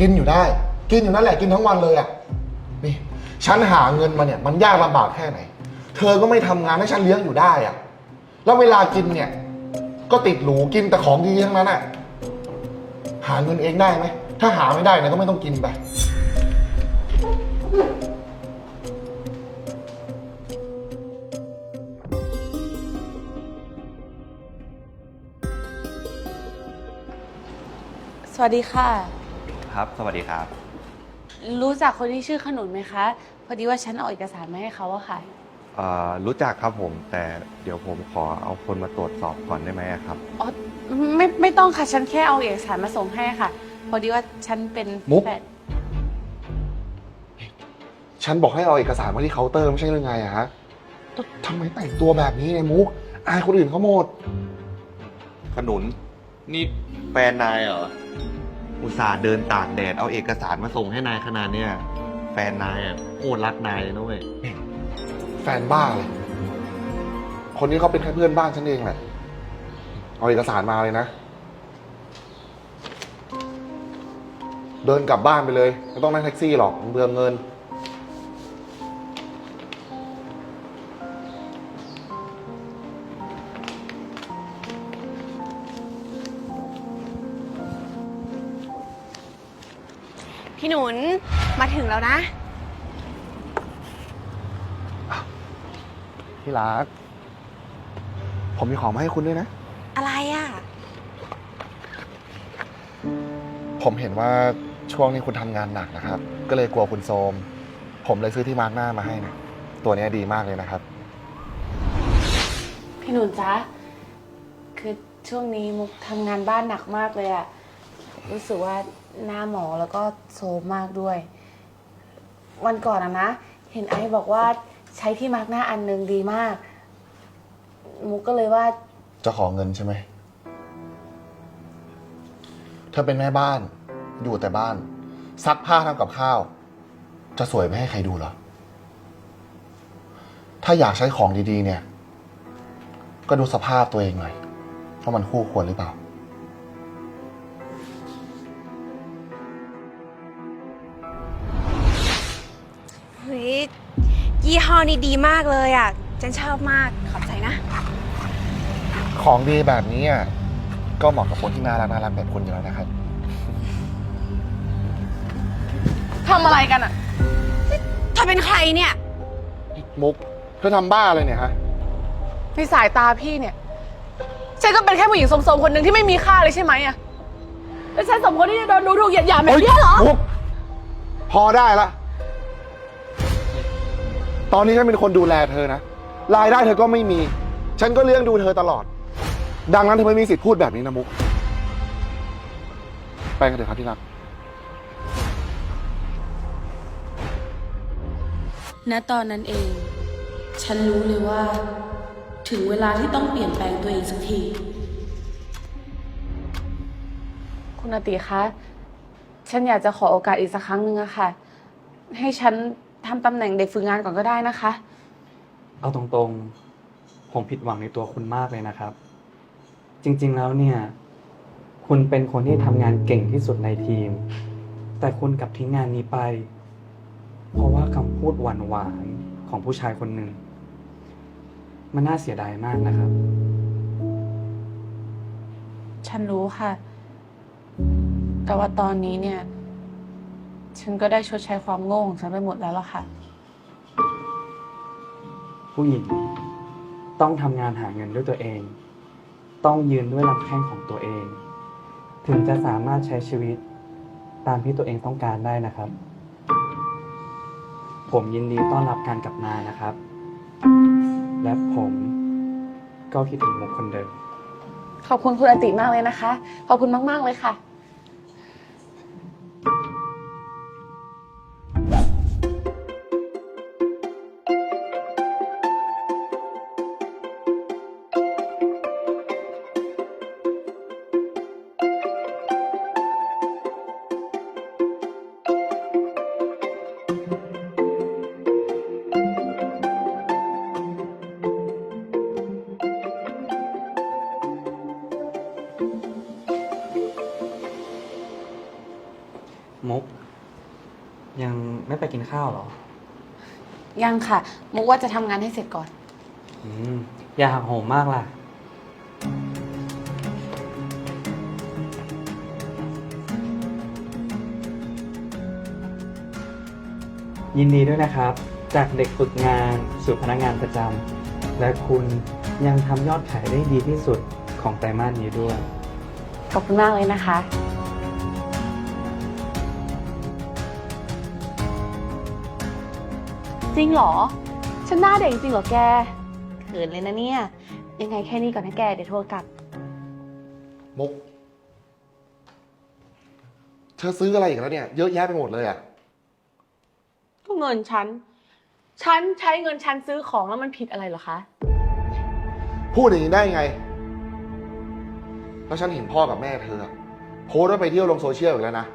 กินอยู่ได้ กินอยู่นั่นแหละกินทั้งวันเลยอะนี่ฉันหาเงินมาเนี่ยมันยากลำบากแค่ไหน เธอก็ไม่ทำงานให้ฉันเลี้ยงอยู่ได้อะแล้วเวลากินเนี่ย ก็ติดหรูกินแต่ของดีทั้งนั้นอะหาเงินเองได้ไหมถ้าหาไม่ได้เนี่ยก็ไม่ต้องกินไปสวัสดีค่ะ ครับ สวัสดีครับ รู้จักคนที่ชื่อขนุนไหมคะ พอดีว่าฉันเอาเอกสารมาให้เขาอะค่ะ เอ่อรู้จักครับผมแต่เดี๋ยวผมขอเอาคนมาตรวจสอบก่อนได้ไหมครับ อ๋อ ไม่ไม่ต้องค่ะ ฉันแค่เอาเอกสารมาส่งให้ค่ะ พอดีว่าฉันเป็นมุก แฟนฉันบอกให้เอาเอกสารมาที่เคาน์เตอร์ไม่ใช่หรือไงอะฮะแล้วทำไมแต่งตัวแบบนี้เนี่ยมุก อายคนอื่นเขาหมด ขนุน นี่แฟนนายเหรอ อุตส่าห์เดินตากแดดเอาเอกสารมาส่งให้นายขนาดเนี้ยแฟนนายอะโคตรรักนายเลยนะเว้ย แฟนบ้าเลย คนนี้เขาเป็นแค่เพื่อนบ้านฉันเองแหละ เอาเอกสารมาเลยนะ เดินกลับบ้านไปเลย ไม่ต้องนั่งแท็กซี่หรอกมันเบืองเงิน พี่หนุนมาถึงแล้วนะ ที่รัก ผมมีของมาให้คุณด้วยนะ อะไรอะ ผมเห็นว่าช่วงนี้คุณทำงานหนักนะครับ ก็เลยกลัวคุณโทรมผมเลยซื้อที่มาร์กหน้ามาให้นะ ตัวเนี้ยดีมากเลยนะครับ พี่หนุนจ๊ะ คือช่วงนี้มุกทำงานบ้านหนักมากเลยอะรู้สึกว่า หน้าหมอแล้วก็โซมมากด้วย วันก่อนอะนะ เห็นไอ้บอกว่าใช้ที่มาร์กหน้าอันหนึงดีมาก มุกก็เลยว่าจะขอเงินใช่ไหม เธอเป็นแม่บ้าน อยู่แต่บ้าน ซักผ้าทำกับข้าว จะสวยไปให้ใครดูเหรอ ถ้าอยากใช้ของดีๆ เนี่ย ก็ดูสภาพตัวเองหน่อยว่ามันคู่ควรหรือเปล่า ยี่ห้อนี้ดีมากเลยอะฉันชอบมากขอบใจนะ ของดีแบบนี้อะก็เหมาะกับคนที่น่ารักน่ารักแบบคุณอยู่แล้วนะครับ ทำอะไรกันอะเธอเป็นใครเนี่ย มุกเธอทำบ้าอะไรเนี่ยฮะ ในสายตาพี่เนี่ย ฉันก็เป็นแค่ผู้หญิงสมๆคนหนึ่งที่ไม่มีค่าเลยใช่ไหมอะแล้วฉันสมควรที่จะโดนดูถูกเหยียดหยามแบบนี้เหรอ มุก พอได้ละ ตอนนี้ฉันเป็นคนดูแลเธอนะ รายได้เธอก็ไม่มี ฉันก็เลี้ยงดูเธอตลอด ดังนั้นเธอไม่มีสิทธิ์พูดแบบนี้นะมุก ไปกันเถอะครับที่รัก ณตอนนั้นเอง ฉันรู้เลยว่า ถึงเวลาที่ต้องเปลี่ยนแปลงตัวเองสักที คุณอาติคะ ฉันอยากจะขอโอกาสอีกสักครั้งหนึ่งอะค่ะ ให้ฉัน ทำตำแหน่งเด็กฝึกงานก่อนก็ได้นะคะ เอาตรงๆ ผมผิดหวังในตัวคุณมากเลยนะครับ จริงๆแล้วเนี่ย คุณเป็นคนที่ทำงานเก่งที่สุดในทีม แต่คุณกลับทิ้งงานนี้ไป เพราะว่าคำพูดหวานหวานๆของผู้ชายคนหนึ่ง มันน่าเสียดายมากนะครับ ฉันรู้ค่ะ แต่ว่าตอนนี้เนี่ย ฉันก็ได้ชดใช้ความโง่ของฉันไปหมดแล้วล่ะค่ะ ผู้หญิง ต้องทำงานหาเงินด้วยตัวเอง ต้องยืนด้วยลำแข้งของตัวเอง ถึงจะสามารถใช้ชีวิต ตามที่ตัวเองต้องการได้นะครับ ผมยินดีต้อนรับการกลับมานะครับ และผมก็คิดถึงมุกคนเดิม ขอบคุณคุณอาติมากเลยนะคะ ขอบคุณมาก ๆ เลยค่ะ มุก ยังไม่ไปกินข้าวเหรอ ยังค่ะ มุกว่าจะทำงานให้เสร็จก่อน อืม อย่าหักโหมมากล่ะ ยินดีด้วยนะครับ จากเด็กฝึกงานสู่พนักงานประจำและคุณยังทำยอดขายได้ดีที่สุดของไตรมาสนี้ด้วย ขอบคุณมากเลยนะคะ จริงเหรอ ฉันหน้าเด็กจริงเหรอแกเขินเลยนะเนี่ย ยังไงแค่นี้ก่อนนะแก เดี๋ยวโทรกลับ มุก เธอซื้ออะไรอีกแล้วเนี่ย เยอะแยะไปหมดเลยอะก็เงินฉัน ฉันใช้เงินฉันซื้อของแล้วมันผิดอะไรเหรอคะ พูดอย่างนี้ได้ไง แล้วฉันเห็นพ่อกับแม่เธออะโพสต์ว่าไปเที่ยวลงโซเชียลอีกแล้วนะ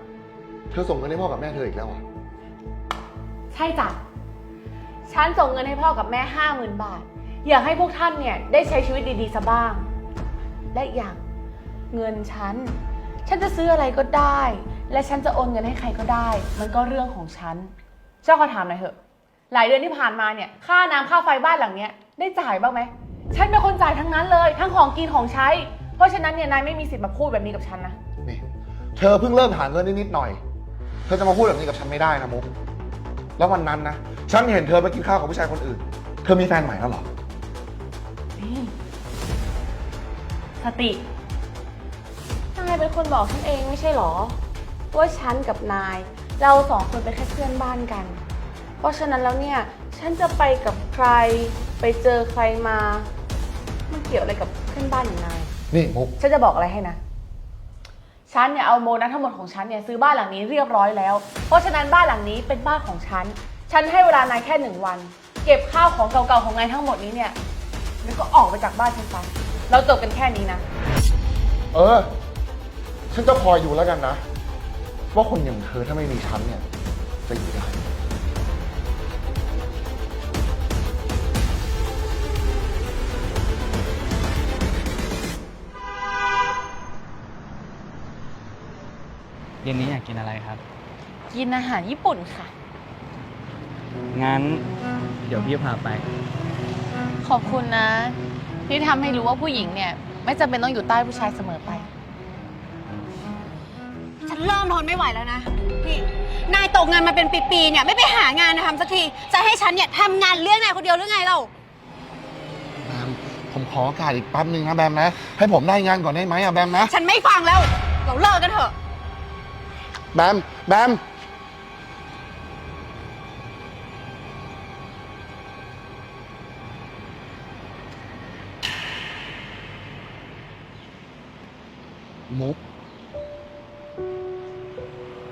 เธอส่งเงินให้พ่อกับแม่เธออีกแล้วเหรอใช่จ้ะ ฉันส่งเงินให้พ่อกับแม่ห้าหมื่นบาท อยากให้พวกท่านเนี่ยได้ใช้ชีวิตดีๆซะบ้าง และอีกอย่างเงินฉัน ฉันจะซื้ออะไรก็ได้ และฉันจะโอนเงินให้ใครก็ได้ มันก็เรื่องของฉัน เจ้าขอถามหน่อยเถอะ หลายเดือนที่ผ่านมาเนี่ย ค่าน้ำค่าไฟบ้านหลังเนี้ยได้จ่ายบ้างไหม ฉันเป็นคนจ่ายทั้งนั้นเลย ทั้งของกินของใช้ เพราะฉะนั้นเนี่ยนายไม่มีสิทธิ์มาพูดแบบนี้กับฉันนะ นี่ เธอเพิ่งเริ่มหาเงินนิดๆหน่อย เธอจะมาพูดแบบนี้กับฉันไม่ได้นะมุก แล้ววันนั้นนะ ฉันเห็นเธอไปกินข้าวกับผู้ชายคนอื่น เธอมีแฟนใหม่แล้วเหรอ นี่สติ นายเป็นคนบอกฉันเองไม่ใช่หรอ ว่าฉันกับนาย เราสองคนเป็นแค่เพื่อนบ้านกัน เพราะฉะนั้นแล้วเนี่ย ฉันจะไปกับใคร ไปเจอใครมา มันเกี่ยวอะไรกับเพื่อนบ้านอย่างนาย นี่มุก ฉันจะบอกอะไรให้นะ ฉันเนี่ยเอาโมนัสทั้งหมดของฉันเนี่ยซื้อบ้านหลังนี้เรียบร้อยแล้ว เพราะฉะนั้นบ้านหลังนี้เป็นบ้านของฉัน ฉันให้เวลานายแค่หนึ่งวัน เก็บข้าวของเก่าๆของนายทั้งหมดนี้เนี่ยแล้วก็ออกไปจากบ้านฉันไปเราจบกันแค่นี้นะ เออ ฉันจะคอยดูแล้วกันนะ ว่าคนอย่างเธอถ้าไม่มีฉันเนี่ยจะอยู่ได้ เย็นนี้อยากกินอะไรครับ กินอาหารญี่ปุ่นค่ะ งั้นเดี๋ยวพี่พาไป ขอบคุณนะ ที่ทำให้รู้ว่าผู้หญิงเนี่ย ไม่จำเป็นต้องอยู่ใต้ผู้ชายเสมอไป ฉันเริ่มทนไม่ไหวแล้วนะนี่นายตกงานมาเป็นปีๆเนี่ยไม่ไปหางานทำสักที จะให้ฉันเนี่ยทำงานเรื่องนายคนเดียวหรือไงเราแบมผมขอโอกาสอีกแป๊บนึงนะแบมนะ ให้ผมได้งานก่อนได้ไหมอะแบมนะ ฉันไม่ฟังแล้ว เราเลิกกันเถอะ แบม แบม มุก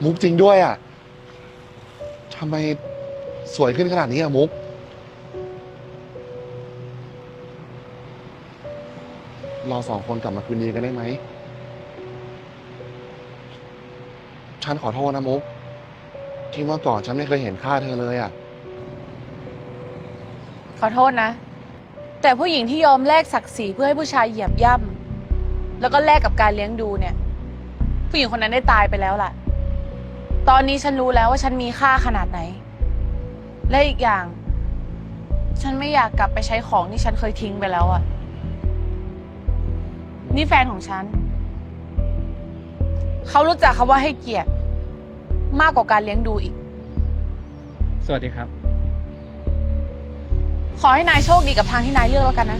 มุกจริงด้วยอะ ทำไมสวยขึ้นขนาดนี้อะ มุก เราสองคนกลับมาคืนดีกันได้ไหม ฉันขอโทษนะมุก ที่เมื่อก่อนฉันไม่เคยเห็นค่าเธอเลยอะ ขอโทษนะ แต่ผู้หญิงที่ยอมแลกศักดิ์ศรีเพื่อให้ผู้ชายเหยียบย่ำแล้วก็แลกกับการเลี้ยงดูเนี่ย ผู้หญิงคนนั้นได้ตายไปแล้วล่ะ ตอนนี้ฉันรู้แล้วว่าฉันมีค่าขนาดไหน และอีกอย่าง ฉันไม่อยากกลับไปใช้ของที่ฉันเคยทิ้งไปแล้วอะนี่แฟนของฉัน เขารู้จักคำว่าให้เกียรติ มากกว่าการเลี้ยงดูอีก สวัสดีครับ ขอให้นายโชคดีกับทางที่นายเลือกแล้วกันนะ